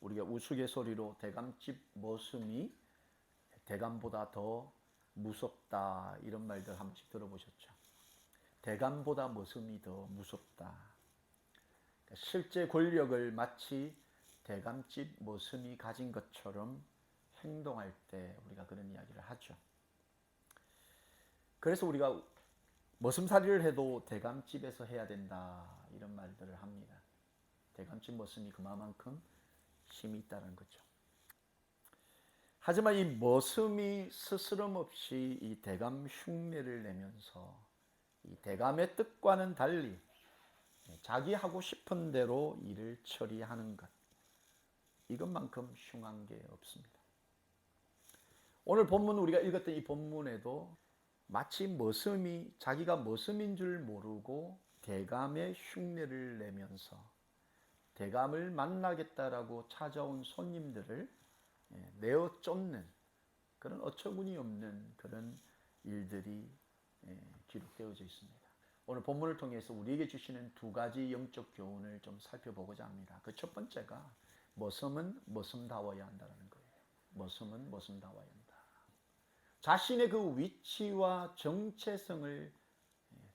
우리가 우스갯소리로 대감집 머슴이 대감보다 더 무섭다 이런 말들 한 번씩 들어보셨죠. 대감보다 머슴이 더 무섭다. 그러니까 실제 권력을 마치 대감집 머슴이 가진 것처럼 행동할 때 우리가 그런 이야기를 하죠. 그래서 우리가 머슴살이를 해도 대감집에서 해야 된다 이런 말들을 합니다. 대감집 머슴이 그만큼 힘이 있다는 거죠. 하지만 이 머슴이 스스럼 없이 이 대감 흉내를 내면서 이 대감의 뜻과는 달리 자기 하고 싶은 대로 일을 처리하는 것 이것만큼 흉한 게 없습니다. 오늘 본문 우리가 읽었던 이 본문에도 마치 머슴이 자기가 머슴인 줄 모르고 대감의 흉내를 내면서 대감을 만나겠다라고 찾아온 손님들을 예, 내어 쫓는 그런 어처구니 없는 그런 일들이 예, 기록되어져 있습니다. 오늘 본문을 통해서 우리에게 주시는 두 가지 영적 교훈을 좀 살펴보고자 합니다. 그 첫 번째가 머슴은 머슴다워야 한다는 거예요. 머슴은 머슴다워야 한다. 자신의 그 위치와 정체성을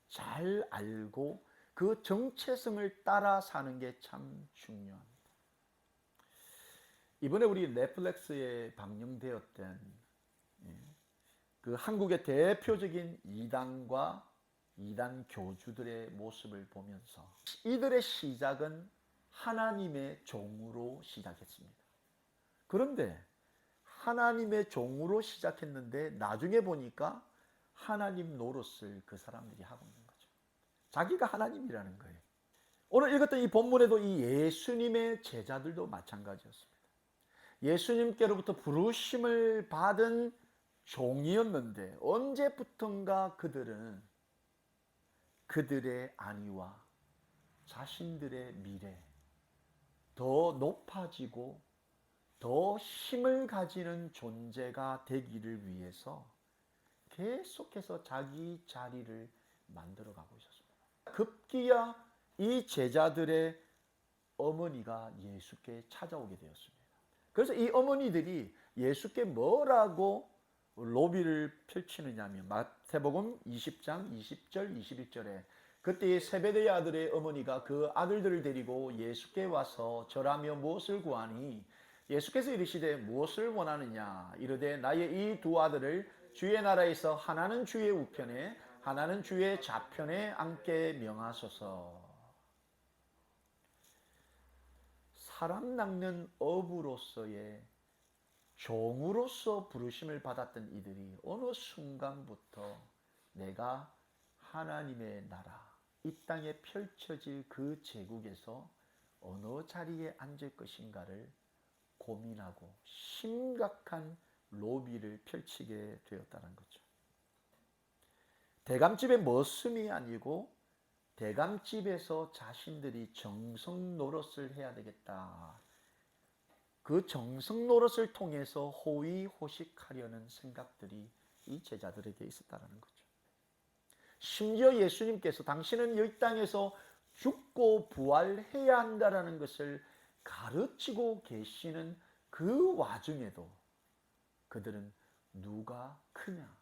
잘 알고 그 정체성을 따라 사는 게 참 중요합니다. 이번에 우리 넷플릭스에 방영되었던 예, 그 한국의 대표적인 이단과 이단 교주들의 모습을 보면서 이들의 시작은 하나님의 종으로 시작했습니다. 그런데 하나님의 종으로 시작했는데 나중에 보니까 하나님 노릇을 그 사람들이 하고 있는. 자기가 하나님이라는 거예요. 오늘 읽었던 이 본문에도 이 예수님의 제자들도 마찬가지였습니다. 예수님께로부터 부르심을 받은 종이었는데 언제부턴가 그들은 그들의 안위와 자신들의 미래 더 높아지고 더 힘을 가지는 존재가 되기를 위해서 계속해서 자기 자리를 만들어 가고 있었습니다. 급기야 이 제자들의 어머니가 예수께 찾아오게 되었습니다. 그래서 이 어머니들이 예수께 뭐라고 로비를 펼치느냐면 마태복음 20장 20절 21절에 그때 세베대의 아들의 어머니가 그 아들들을 데리고 예수께 와서 절하며 무엇을 구하니 예수께서 이르시되 무엇을 원하느냐 이르되 나의 이 두 아들을 주의 나라에서 하나는 주의 우편에 하나는 주의 좌편에 앉게 명하소서 사람 낚는 어부로서의 종으로서 부르심을 받았던 이들이 어느 순간부터 내가 하나님의 나라, 이 땅에 펼쳐질 그 제국에서 어느 자리에 앉을 것인가를 고민하고 심각한 로비를 펼치게 되었다는 거죠. 대감집의 머슴이 아니고 대감집에서 자신들이 정성 노릇을 해야 되겠다. 그 정성 노릇을 통해서 호의호식하려는 생각들이 이 제자들에게 있었다는 거죠. 심지어 예수님께서 당신은 이 땅에서 죽고 부활해야 한다라는 것을 가르치고 계시는 그 와중에도 그들은 누가 크냐,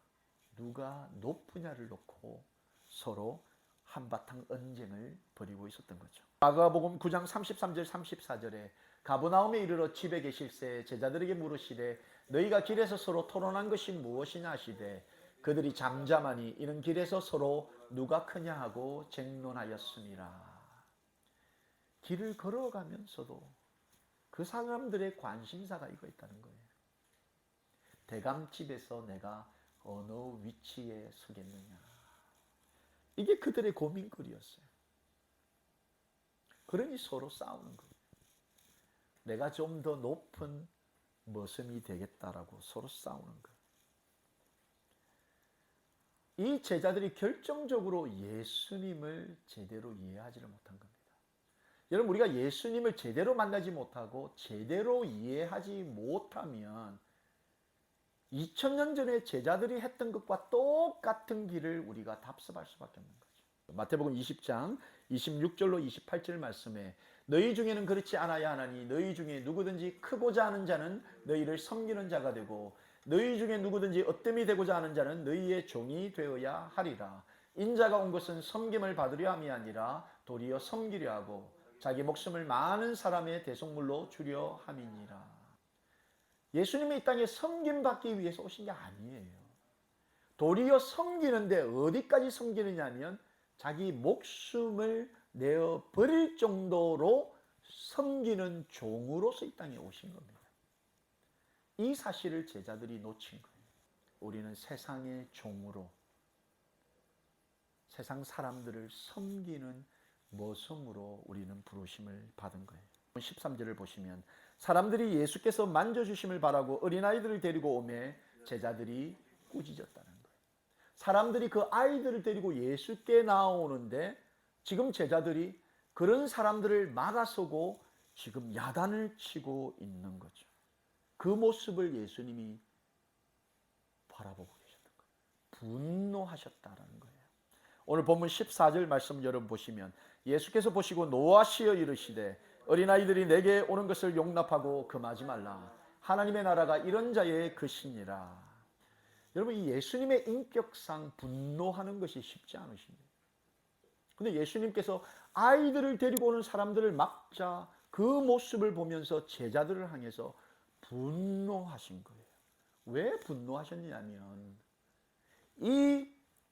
누가 높으냐를 놓고 서로 한바탕 언쟁을 벌이고 있었던 거죠. 마가복음 9장 33절 34절에 가브나움에 이르러 집에 계실새 제자들에게 물으시되 너희가 길에서 서로 토론한 것이 무엇이냐 하시되 그들이 잠잠하니 이는 길에서 서로 누가 크냐 하고 쟁론하였습니다. 길을 걸어가면서도 그 사람들의 관심사가 이거 있다는 거예요. 대감집에서 내가 어느 위치에 서겠느냐. 이게 그들의 고민거리였어요. 그러니 서로 싸우는 거예요. 내가 좀 더 높은 머슴이 되겠다라고 서로 싸우는 거예요. 이 제자들이 결정적으로 예수님을 제대로 이해하지를 못한 겁니다. 여러분, 우리가 예수님을 제대로 만나지 못하고 제대로 이해하지 못하면 2000년 전에 제자들이 했던 것과 똑같은 길을 우리가 답습할 수밖에 없는 거죠. 마태복음 20장 26절로 28절 말씀에 너희 중에는 그렇지 않아야 하나니 너희 중에 누구든지 크고자 하는 자는 너희를 섬기는 자가 되고 너희 중에 누구든지 어뜸이 되고자 하는 자는 너희의 종이 되어야 하리라. 인자가 온 것은 섬김을 받으려 함이 아니라 도리어 섬기려 하고 자기 목숨을 많은 사람의 대속물로 주려 함이니라. 예수님이 이 땅에 섬김 받기 위해서 오신 게 아니에요. 도리어 섬기는데 어디까지 섬기느냐면 자기 목숨을 내어 버릴 정도로 섬기는 종으로서 이 땅에 오신 겁니다. 이 사실을 제자들이 놓친 거예요. 우리는 세상의 종으로 세상 사람들을 섬기는 모성으로 우리는 부르심을 받은 거예요. 13절을 보시면 사람들이 예수께서 만져주심을 바라고 어린아이들을 데리고 오매 제자들이 꾸짖었다는 거예요. 사람들이 그 아이들을 데리고 예수께 나오는데 지금 제자들이 그런 사람들을 막아서고 지금 야단을 치고 있는 거죠. 그 모습을 예수님이 바라보고 계셨던 거예요. 분노하셨다라는 거예요. 오늘 본문 14절 말씀 여러분 보시면 예수께서 보시고 노하시어 이르시되 어린아이들이 내게 오는 것을 용납하고 금하지 말라. 하나님의 나라가 이런 자의 것이니라. 여러분 이 예수님의 인격상 분노하는 것이 쉽지 않으십니다. 근데 예수님께서 아이들을 데리고 오는 사람들을 막자 그 모습을 보면서 제자들을 향해서 분노하신 거예요. 왜 분노하셨냐면 이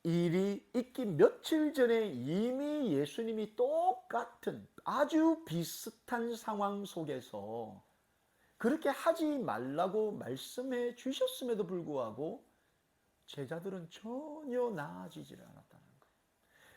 일이 있기 며칠 전에 이미 예수님이 똑같은 아주 비슷한 상황 속에서 그렇게 하지 말라고 말씀해 주셨음에도 불구하고 제자들은 전혀 나아지질 않았다는 거예요.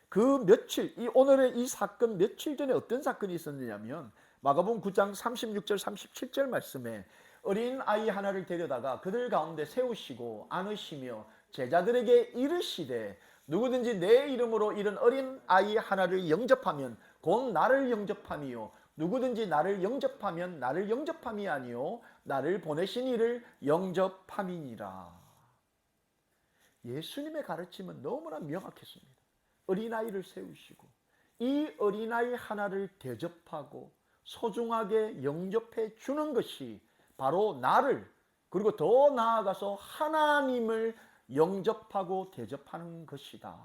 그 며칠, 이 오늘의 이 사건 며칠 전에 어떤 사건이 있었느냐면 마가복음 9장 36절 37절 말씀에 어린 아이 하나를 데려다가 그들 가운데 세우시고 안으시며 제자들에게 이르시되 누구든지 내 이름으로 이런 어린 아이 하나를 영접하면 곧 나를 영접함이요 누구든지 나를 영접하면 나를 영접함이 아니요 나를 보내신 이를 영접함이니라. 예수님의 가르침은 너무나 명확했습니다. 어린아이를 세우시고 이 어린아이 하나를 대접하고 소중하게 영접해 주는 것이 바로 나를 그리고 더 나아가서 하나님을 영접하고 대접하는 것이다.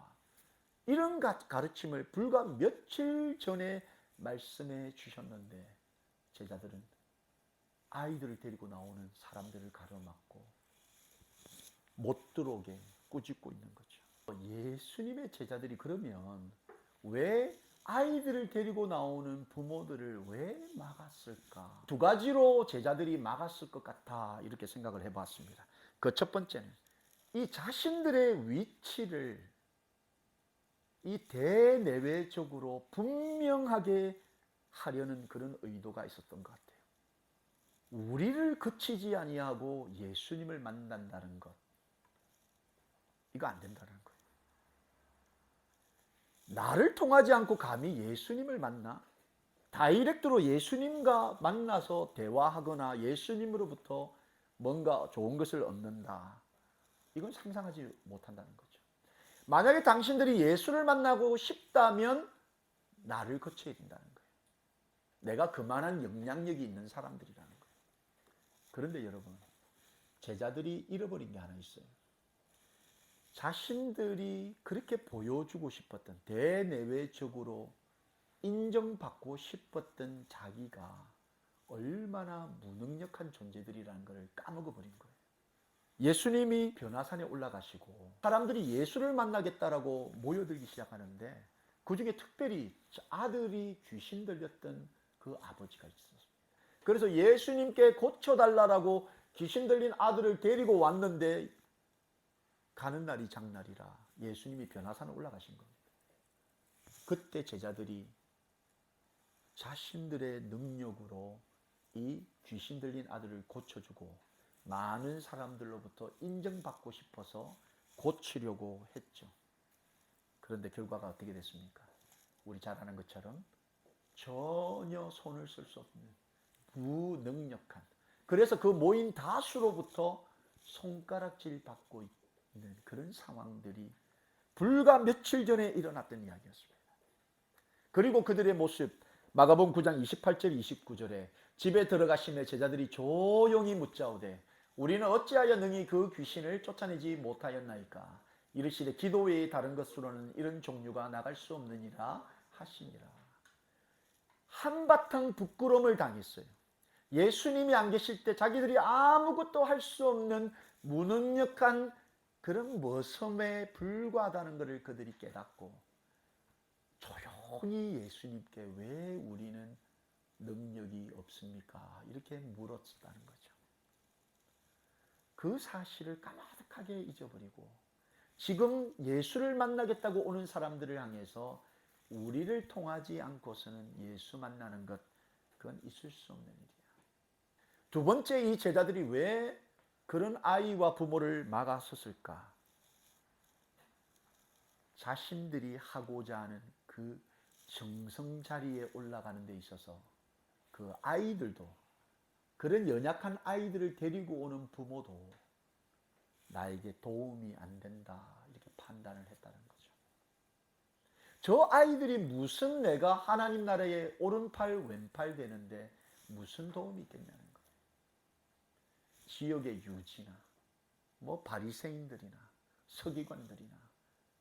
이런 가르침을 불과 며칠 전에 말씀해 주셨는데 제자들은 아이들을 데리고 나오는 사람들을 가로막고 못 들어오게 꾸짖고 있는 거죠. 예수님의 제자들이 그러면 왜 아이들을 데리고 나오는 부모들을 왜 막았을까? 두 가지로 제자들이 막았을 것 같아 이렇게 생각을 해봤습니다. 그 첫 번째는 이 자신들의 위치를 이 대내외적으로 분명하게 하려는 그런 의도가 있었던 것 같아요. 우리를 그치지 아니하고 예수님을 만난다는 것. 이거 안 된다는 거예요. 나를 통하지 않고 감히 예수님을 만나? 다이렉트로 예수님과 만나서 대화하거나 예수님으로부터 뭔가 좋은 것을 얻는다. 이건 상상하지 못한다는 거죠. 만약에 당신들이 예수를 만나고 싶다면 나를 거쳐야 된다는 거예요. 내가 그만한 영향력이 있는 사람들이라는 거예요. 그런데 여러분, 제자들이 잃어버린 게 하나 있어요. 자신들이 그렇게 보여주고 싶었던 대내외적으로 인정받고 싶었던 자기가 얼마나 무능력한 존재들이라는 것을 까먹어 버린 거예요. 예수님이 변화산에 올라가시고 사람들이 예수를 만나겠다라고 모여들기 시작하는데 그 중에 특별히 아들이 귀신 들렸던 그 아버지가 있었습니다. 그래서 예수님께 고쳐달라고 귀신 들린 아들을 데리고 왔는데 가는 날이 장날이라 예수님이 변화산에 올라가신 겁니다. 그때 제자들이 자신들의 능력으로 이 귀신 들린 아들을 고쳐주고 많은 사람들로부터 인정받고 싶어서 고치려고 했죠. 그런데 결과가 어떻게 됐습니까? 우리 잘 아는 것처럼 전혀 손을 쓸 수 없는 무능력한 그래서 그 모인 다수로부터 손가락질 받고 있는 그런 상황들이 불과 며칠 전에 일어났던 이야기였습니다. 그리고 그들의 모습 마가복음 9장 28절 29절에 집에 들어가심에 제자들이 조용히 묻자오되 우리는 어찌하여 능히 그 귀신을 쫓아내지 못하였나이까 이르시되 기도 외에 다른 것으로는 이런 종류가 나갈 수 없느니라 하시니라 한바탕 부끄러움을 당했어요 예수님이 안 계실 때 자기들이 아무것도 할 수 없는 무능력한 그런 모섬에 불과하다는 것을 그들이 깨닫고 조용히 예수님께 왜 우리는 능력이 없습니까? 이렇게 물었다는 거죠. 그 사실을 까마득하게 잊어버리고 지금 예수를 만나겠다고 오는 사람들을 향해서 우리를 통하지 않고서는 예수 만나는 것 그건 있을 수 없는 일이야. 두 번째 이 제자들이 왜 그런 아이와 부모를 막아섰을까? 자신들이 하고자 하는 그 정성 자리에 올라가는 데 있어서 그 아이들도 그런 연약한 아이들을 데리고 오는 부모도 나에게 도움이 안 된다 이렇게 판단을 했다는 거죠. 저 아이들이 무슨 내가 하나님 나라의 오른팔 왼팔 되는데 무슨 도움이 있겠냐는 거예요. 지역의 유지나 뭐 바리새인들이나 서기관들이나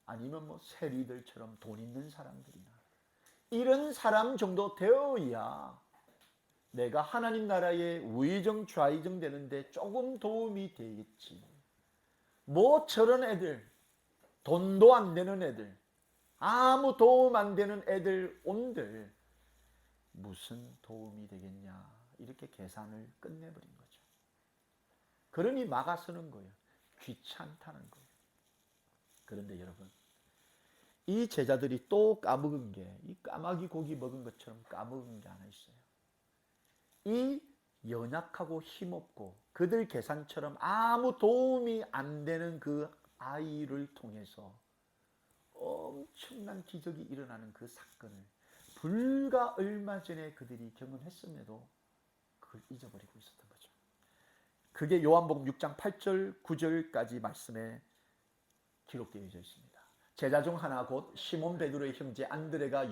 아니면 뭐 세리들처럼 돈 있는 사람들이나 이런 사람 정도 되어야 내가 하나님 나라의 우의정 좌의정 되는데 조금 도움이 되겠지. 뭐 저런 애들 돈도 안 되는 애들 아무 도움 안 되는 애들 온들 무슨 도움이 되겠냐 이렇게 계산을 끝내버린 거죠. 그러니 막아서는 거예요. 귀찮다는 거예요. 그런데 여러분 이 제자들이 또 까먹은 게 이 까마귀 고기 먹은 것처럼 까먹은 게 하나 있어요. 이 연약하고 힘없고 그들 계산처럼 아무 도움이 안 되는 그 아이를 통해서 엄청난 기적이 일어나는 그 사건을 불과 얼마 전에 그들이 경험했음에도 그걸 잊어버리고 있었던 거죠. 그게 요한복음 6장 8절 9절까지 말씀에 기록되어 있습니다. 제자 중 하나 곧 시몬 베드로의 형제 안드레가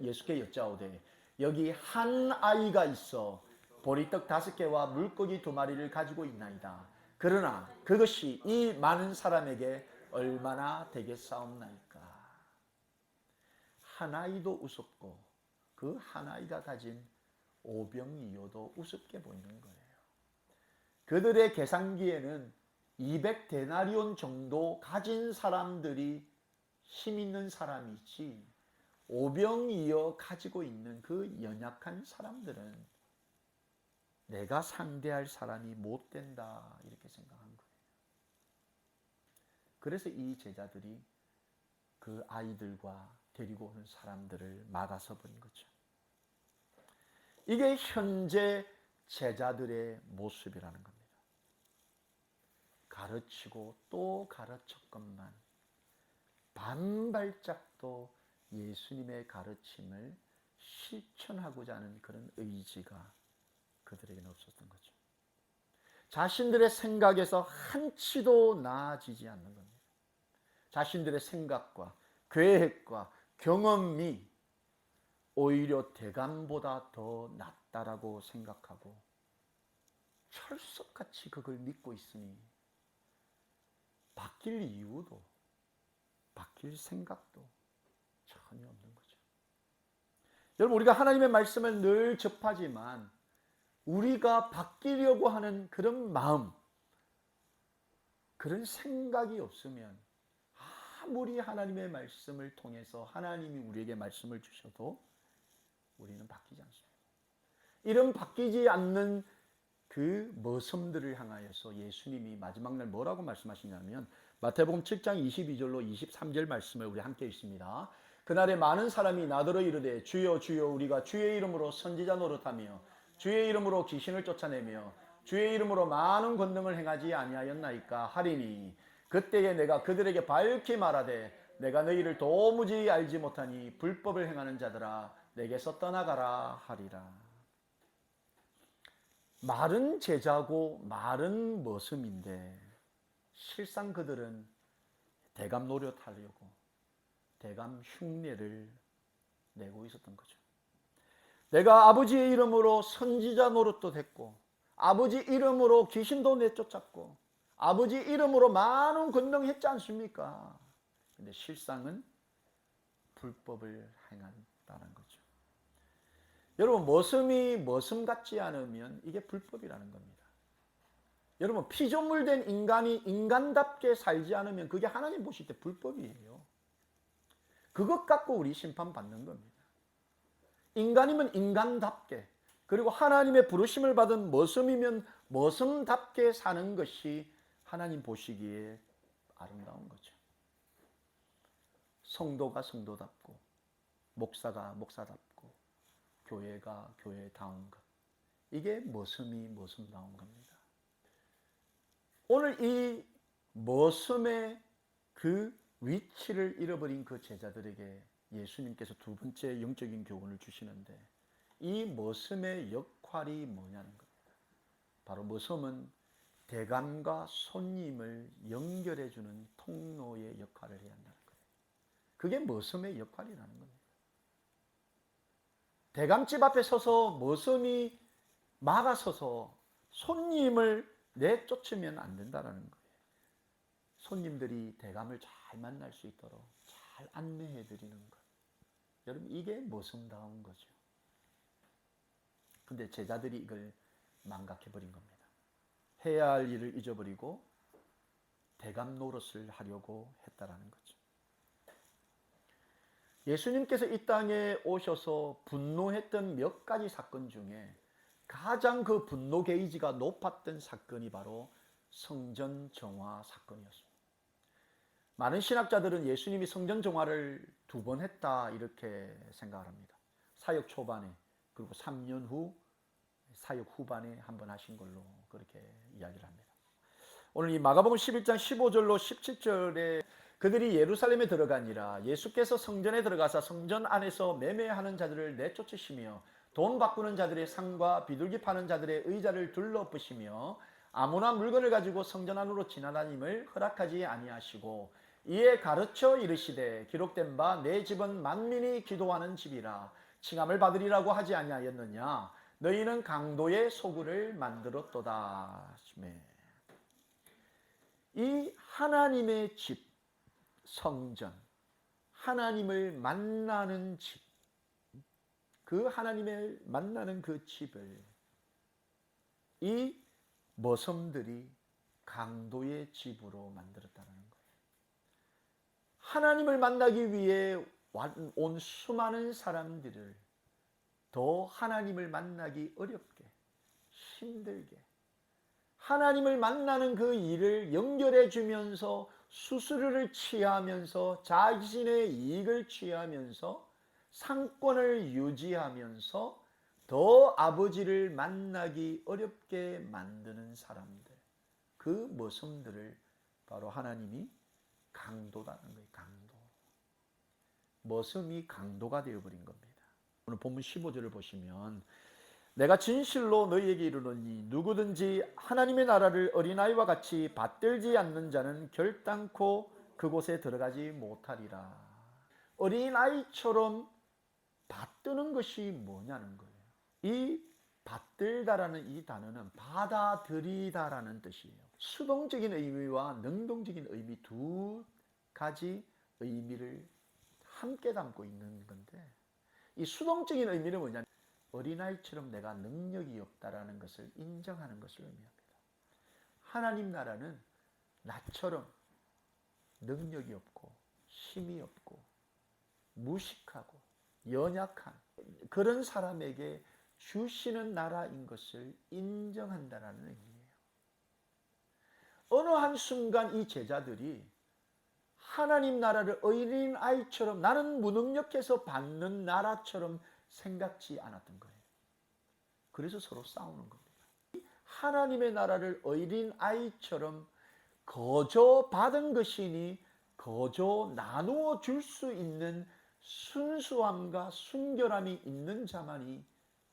예수께 여짜오되 여기 한 아이가 있어 보리떡 다섯 개와 물고기 두 마리를 가지고 있나이다. 그러나 그것이 이 많은 사람에게 얼마나 되겠사옵나이까. 한 아이도 우습고 그한 아이가 가진 오병이어도 우습게 보이는 거예요. 그들의 계산기에는 200데나리온 정도 가진 사람들이 힘 있는 사람이지 오병이어 가지고 있는 그 연약한 사람들은 내가 상대할 사람이 못 된다 이렇게 생각한 거예요. 그래서 이 제자들이 그 아이들과 데리고 오는 사람들을 막아서 버린 거죠. 이게 현재 제자들의 모습이라는 겁니다. 가르치고 또 가르쳤건만 반발짝도 예수님의 가르침을 실천하고자 하는 그런 의지가 그들에게는 없었던 거죠. 자신들의 생각에서 한치도 나아지지 않는 겁니다. 자신들의 생각과 계획과 경험이 오히려 대감보다 더 낫다라고 생각하고 철석같이 그걸 믿고 있으니 바뀔 이유도 바뀔 생각도 전혀 없는 거죠. 여러분 우리가 하나님의 말씀을 늘 접하지만 우리가 바뀌려고 하는 그런 마음, 그런 생각이 없으면 아무리 하나님의 말씀을 통해서 하나님이 우리에게 말씀을 주셔도 우리는 바뀌지 않습니다. 이런 바뀌지 않는 그 머슴들을 향하여서 예수님이 마지막 날 뭐라고 말씀하시냐면 마태복음 7장 22절로 23절 말씀을 우리 함께 읽습니다. 그날에 많은 사람이 나더러 이르되 주여 주여 우리가 주의 이름으로 선지자 노릇하며 주의 이름으로 귀신을 쫓아내며 주의 이름으로 많은 권능을 행하지 아니하였나이까 하리니 그때에 내가 그들에게 밝히 말하되 내가 너희를 도무지 알지 못하니 불법을 행하는 자들아 내게서 떠나가라 하리라. 말은 제자고 말은 머슴인데 실상 그들은 대감 노릇하려고 대감 흉내를 내고 있었던 거죠. 내가 아버지의 이름으로 선지자 노릇도 됐고 아버지 이름으로 귀신도 내쫓았고 아버지 이름으로 많은 권능했지 않습니까? 근데 실상은 불법을 행한다는 거죠. 여러분 머슴이 머슴 같지 않으면 이게 불법이라는 겁니다. 여러분 피조물된 인간이 인간답게 살지 않으면 그게 하나님 보실 때 불법이에요. 그것 갖고 우리 심판받는 겁니다. 인간이면 인간답게 그리고 하나님의 부르심을 받은 머슴이면 머슴답게 사는 것이 하나님 보시기에 아름다운 거죠. 성도가 성도답고 목사가 목사답고 교회가 교회다운 것. 이게 머슴이 머슴다운 겁니다. 오늘 이 머슴의 그 위치를 잃어버린 그 제자들에게 예수님께서 두 번째 영적인 교훈을 주시는데 이 머슴의 역할이 뭐냐는 겁니다. 바로 머슴은 대감과 손님을 연결해 주는 통로의 역할을 해야 한다는 거예요. 그게 머슴의 역할이라는 겁니다. 대감집 앞에 서서 머슴이 막아서서 손님을 내쫓으면 안 된다는 거예요. 손님들이 대감을 잘 만날 수 있도록 잘 안내해 드리는 것. 여러분 이게 머슴다운 거죠. 근데 제자들이 이걸 망각해 버린 겁니다. 해야 할 일을 잊어버리고 대감 노릇을 하려고 했다라는 거죠. 예수님께서 이 땅에 오셔서 분노했던 몇 가지 사건 중에 가장 그 분노 게이지가 높았던 사건이 바로 성전 정화 사건이었습니다. 많은 신학자들은 예수님이 성전 정화를 두 번 했다 이렇게 생각을 합니다. 사역 초반에 그리고 3년 후 사역 후반에 한 번 하신 걸로 그렇게 이야기를 합니다. 오늘 이 마가복음 11장 15절로 17절에 그들이 예루살렘에 들어가니라 예수께서 성전에 들어가사 성전 안에서 매매하는 자들을 내쫓으시며 돈 바꾸는 자들의 상과 비둘기 파는 자들의 의자를 둘러부시며 아무나 물건을 가지고 성전 안으로 지나다님을 허락하지 아니하시고 이에 가르쳐 이르시되 기록된 바 내 집은 만민이 기도하는 집이라 칭함을 받으리라고 하지 아니하였느냐 너희는 강도의 소굴을 만들었도다. 이 하나님의 집, 성전, 하나님을 만나는 집, 그 하나님을 만나는 그 집을 이 머슴들이 강도의 집으로 만들었다는. 하나님을 만나기 위해 온 수많은 사람들을 더 하나님을 만나기 어렵게, 힘들게, 하나님을 만나는 그 일을 연결해 주면서 수수료를 취하면서 자신의 이익을 취하면서 상권을 유지하면서 더 아버지를 만나기 어렵게 만드는 사람들, 그 모습들을 바로 하나님이 강도라는 거예요, 강도. 머슴이 강도가 되어버린 겁니다. 오늘 본문 15절을 보시면 내가 진실로 너희에게 이르노니 누구든지 하나님의 나라를 어린아이와 같이 받들지 않는 자는 결단코 그곳에 들어가지 못하리라. 어린아이처럼 받드는 것이 뭐냐는 거예요. 이 받들다라는 이 단어는 받아들이다라는 뜻이에요. 수동적인 의미와 능동적인 의미 두 가지 의미를 함께 담고 있는 건데 이 수동적인 의미는 뭐냐? 어린아이처럼 내가 능력이 없다라는 것을 인정하는 것을 의미합니다. 하나님 나라는 나처럼 능력이 없고 힘이 없고 무식하고 연약한 그런 사람에게 주시는 나라인 것을 인정한다라는 의미예요. 어느 한 순간 이 제자들이 하나님 나라를 어린 아이처럼 나는 무능력해서 받는 나라처럼 생각지 않았던 거예요. 그래서 서로 싸우는 겁니다. 하나님의 나라를 어린 아이처럼 거저 받은 것이니 거저 나누어 줄 수 있는 순수함과 순결함이 있는 자만이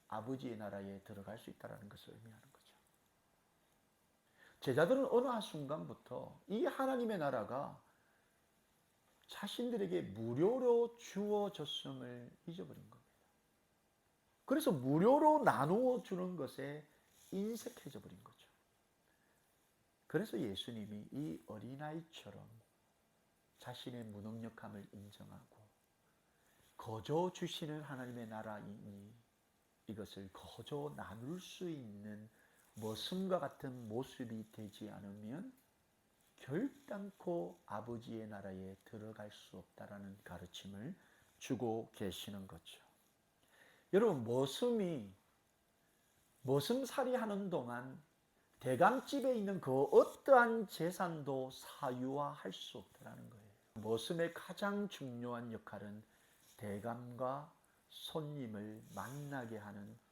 아버지의 나라에 들어갈 수 있다는 것을 거죠. 제자들은 어느 한순간부터 이 하나님의 나라가 자신들에게 무료로 주어졌음을 잊어버린 겁니다. 그래서 무료로 나누어 주는 것에 인색해져 버린 거죠. 그래서 예수님이 이 어린아이처럼 자신의 무능력함을 인정하고 거저 주시는 하나님의 나라이니 이것을 거저 나눌 수 있는 머슴과 같은 모습이 되지 않으면 결단코 아버지의 나라에 들어갈 수 없다라는 가르침을 주고 계시는 거죠. 여러분 머슴이 머슴살이 하는 동안 대감집에 있는 그 어떠한 재산도 사유화할 수 없다라는 거예요. 머슴의 가장 중요한 역할은 대감과 손님을 만나게 하는 그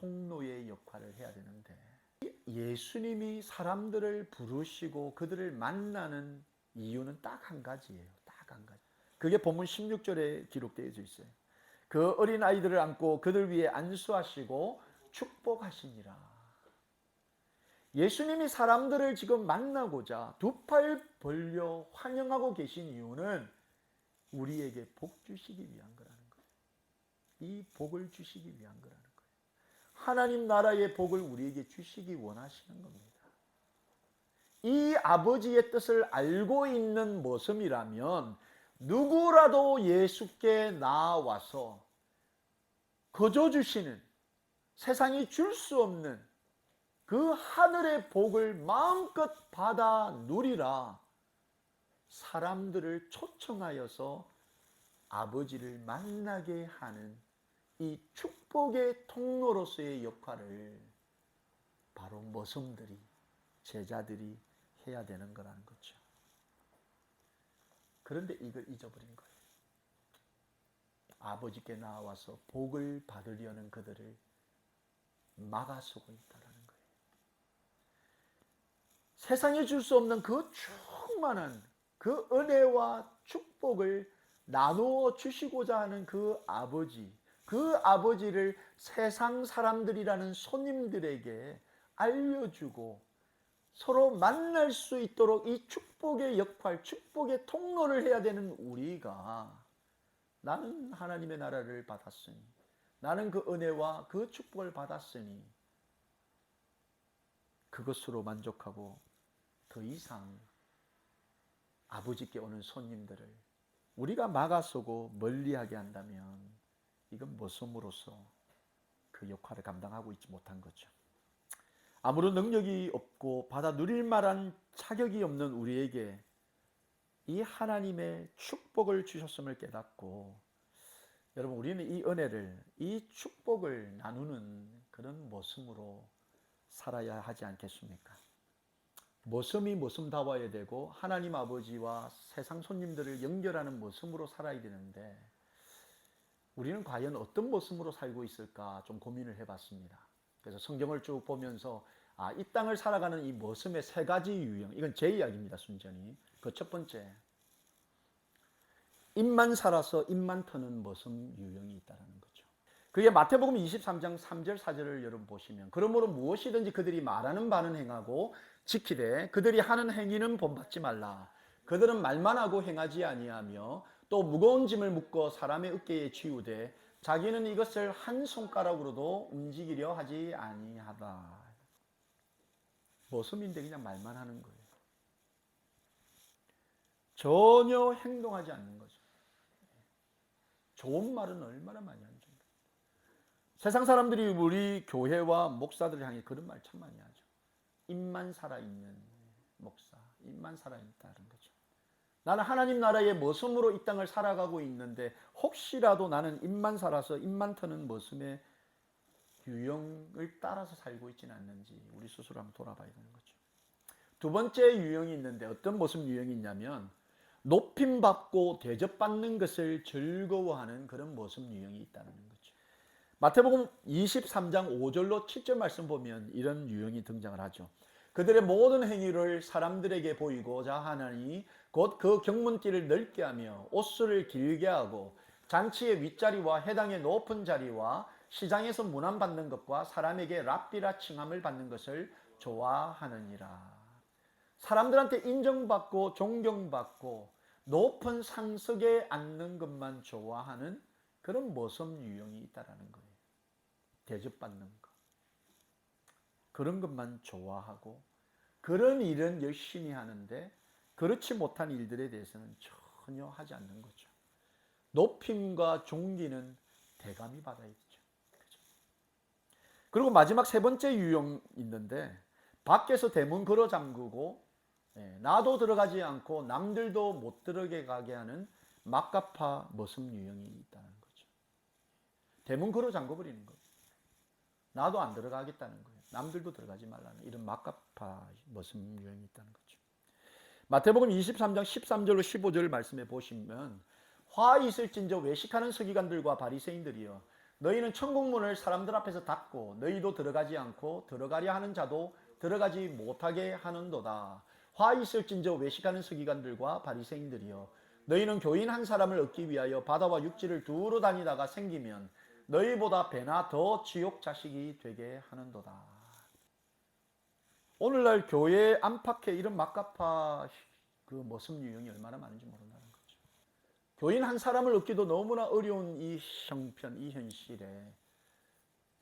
통로의 역할을 해야 되는데 예수님이 사람들을 부르시고 그들을 만나는 이유는 딱 한 가지예요. 딱 한 가지. 그게 본문 16절에 기록되어 있어요. 그 어린 아이들을 안고 그들 위에 안수하시고 축복하시니라. 예수님이 사람들을 지금 만나고자 두 팔 벌려 환영하고 계신 이유는 우리에게 복 주시기 위한 거라는 거예요. 이 복을 주시기 위한 거라는 거예요. 하나님 나라의 복을 우리에게 주시기 원하시는 겁니다. 이 아버지의 뜻을 알고 있는 모습이라면 누구라도 예수께 나와서 거저 주시는 세상이 줄 수 없는 그 하늘의 복을 마음껏 받아 누리라 사람들을 초청하여서 아버지를 만나게 하는 이 축복의 통로로서의 역할을 바로 머슴들이 제자들이 해야 되는 거라는 거죠. 그런데 이걸 잊어버린 거예요. 아버지께 나와서 복을 받으려는 그들을 막아서고 있다라는 거예요. 세상에 줄 수 없는 그 충만한 그 은혜와 축복을 나누어 주시고자 하는 그 아버지, 그 아버지를 세상 사람들이라는 손님들에게 알려주고 서로 만날 수 있도록 이 축복의 역할, 축복의 통로를 해야 되는 우리가 나는 하나님의 나라를 받았으니 나는 그 은혜와 그 축복을 받았으니 그것으로 만족하고 더 이상 아버지께 오는 손님들을 우리가 막아서고 멀리하게 한다면 이건 모습으로서 그 역할을 감당하고 있지 못한 거죠. 아무런 능력이 없고 받아 누릴 만한 자격이 없는 우리에게 이 하나님의 축복을 주셨음을 깨닫고 여러분 우리는 이 은혜를 이 축복을 나누는 그런 모습으로 살아야 하지 않겠습니까? 모습이 모습다워야 되고 하나님 아버지와 세상 손님들을 연결하는 모습으로 살아야 되는데 우리는 과연 어떤 모습으로 살고 있을까 좀 고민을 해봤습니다. 그래서 성경을 쭉 보면서 아, 이 땅을 살아가는 이 모습의 세 가지 유형 이건 제 이야기입니다 순전히 그 첫 번째 입만 살아서 입만 터는 모습 유형이 있다는 거죠. 그게 마태복음 23장 3절 4절을 여러분 보시면 그러므로 무엇이든지 그들이 말하는 바는 행하고 지키되 그들이 하는 행위는 본받지 말라. 그들은 말만 하고 행하지 아니하며 또 무거운 짐을 묶어 사람의 어깨에 쥐우되 자기는 이것을 한 손가락으로도 움직이려 하지 아니하다. 모습인데 그냥 말만 하는 거예요. 전혀 행동하지 않는 거죠. 좋은 말은 얼마나 많이 하는지. 세상 사람들이 우리 교회와 목사들을 향해 그런 말 참 많이 하죠. 입만 살아있는 목사, 입만 살아있다는. 나는 하나님 나라의 모습으로 이 땅을 살아가고 있는데 혹시라도 나는 입만 살아서 입만 터는 모습의 유형을 따라서 살고 있지는 않는지 우리 스스로 한번 돌아봐야 되는 거죠. 두 번째 유형이 있는데 어떤 모습 유형이 있냐면 높임 받고 대접받는 것을 즐거워하는 그런 모습 유형이 있다는 거죠. 마태복음 23장 5절로 7절 말씀 보면 이런 유형이 등장을 하죠. 그들의 모든 행위를 사람들에게 보이고자 하나니 곧 그 경문길을 넓게 하며 옷수를 길게 하고 잔치의 윗자리와 해당의 높은 자리와 시장에서 문안받는 것과 사람에게 랍비라 칭함을 받는 것을 좋아하느니라. 사람들한테 인정받고 존경받고 높은 상석에 앉는 것만 좋아하는 그런 모습 유형이 있다라는 거예요. 대접받는 것. 그런 것만 좋아하고 그런 일은 열심히 하는데 그렇지 못한 일들에 대해서는 전혀 하지 않는 거죠. 높임과 존귀는 대감이 받아야 되죠. 그죠? 그리고 마지막 세 번째 유형 있는데 밖에서 대문 걸어 잠그고 예, 나도 들어가지 않고 남들도 못 들어게 가게 하는 막가파 머슴 유형이 있다는 거죠. 대문 걸어 잠궈 버리는 거예요. 나도 안 들어가겠다는 거예요. 남들도 들어가지 말라는 이런 막가파 머슴 유형이 있다는 거죠. 마태복음 23장 13절로 15절 말씀해 보시면 화 있을진저 외식하는 서기관들과 바리새인들이여 너희는 천국문을 사람들 앞에서 닫고 너희도 들어가지 않고 들어가려 하는 자도 들어가지 못하게 하는도다. 화 있을진저 외식하는 서기관들과 바리새인들이여 너희는 교인 한 사람을 얻기 위하여 바다와 육지를 두루 다니다가 생기면 너희보다 배나 더 지옥 자식이 되게 하는도다. 오늘날 교회 안팎에 이런 막가파 그 모습 유형이 얼마나 많은지 모른다는 거죠. 교인 한 사람을 얻기도 너무나 어려운 이 형편, 이 현실에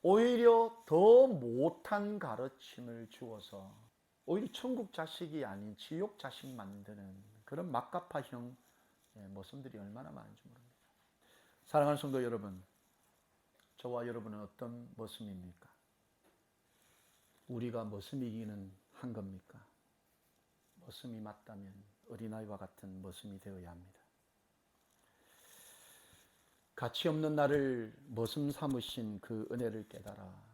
오히려 더 못한 가르침을 주어서 오히려 천국 자식이 아닌 지옥 자식 만드는 그런 막가파형 모습들이 얼마나 많은지 모릅니다. 사랑하는 성도 여러분, 저와 여러분은 어떤 모습입니까? 우리가 머슴이기는 한 겁니까? 머슴이 맞다면 어린아이와 같은 머슴이 되어야 합니다. 가치 없는 나를 머슴 삼으신 그 은혜를 깨달아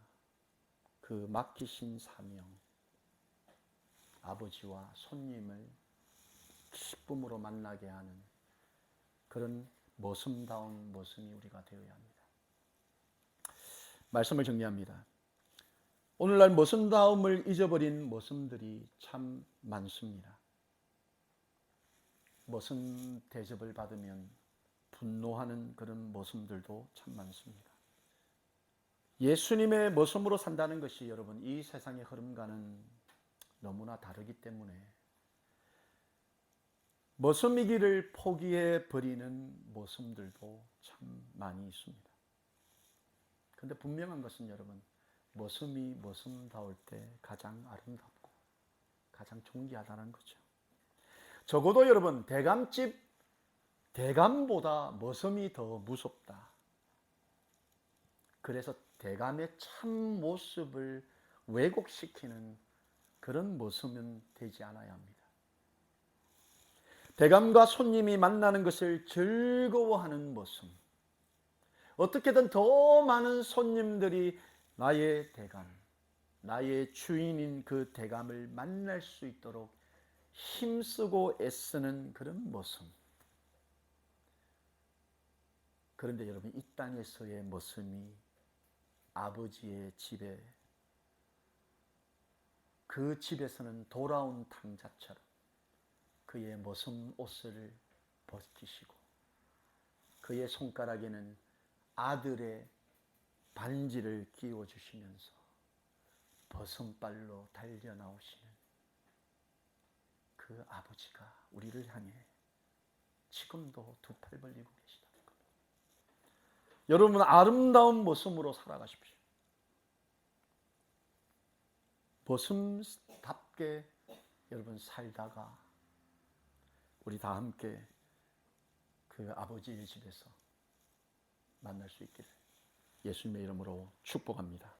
그 맡기신 사명 아버지와 손님을 기쁨으로 만나게 하는 그런 머슴다운 머슴이 우리가 되어야 합니다. 말씀을 정리합니다. 오늘날 모순다움을 잊어버린 모순들이 참 많습니다. 모순 대접을 받으면 분노하는 그런 모습들도 참 많습니다. 예수님의 모습으로 산다는 것이 여러분 이 세상의 흐름과는 너무나 다르기 때문에 모습이기를 포기해 버리는 모습들도 참 많이 있습니다. 근데 분명한 것은 여러분 모습이 모습다울 때 가장 아름답고 가장 존귀하다는 거죠. 적어도 여러분 대감집 대감보다 모습이 더 무섭다. 그래서 대감의 참 모습을 왜곡시키는 그런 모습은 되지 않아야 합니다. 대감과 손님이 만나는 것을 즐거워하는 모습. 어떻게든 더 많은 손님들이 나의 대감, 나의 주인인 그 대감을 만날 수 있도록 힘쓰고 애쓰는 그런 모습. 그런데 여러분, 이 땅에서의 모습이 아버지의 집에 그 집에서는 돌아온 탕자처럼 그의 모습 옷을 벗기시고 그의 손가락에는 아들의 반지를 끼워 주시면서 버선발로 달려 나오시는 그 아버지가 우리를 향해 지금도 두 팔 벌리고 계시다는 겁니다. 여러분 아름다운 모습으로 살아가십시오. 모습답게 여러분 살다가 우리 다 함께 그 아버지의 집에서 만날 수 있기를 예수님의 이름으로 축복합니다.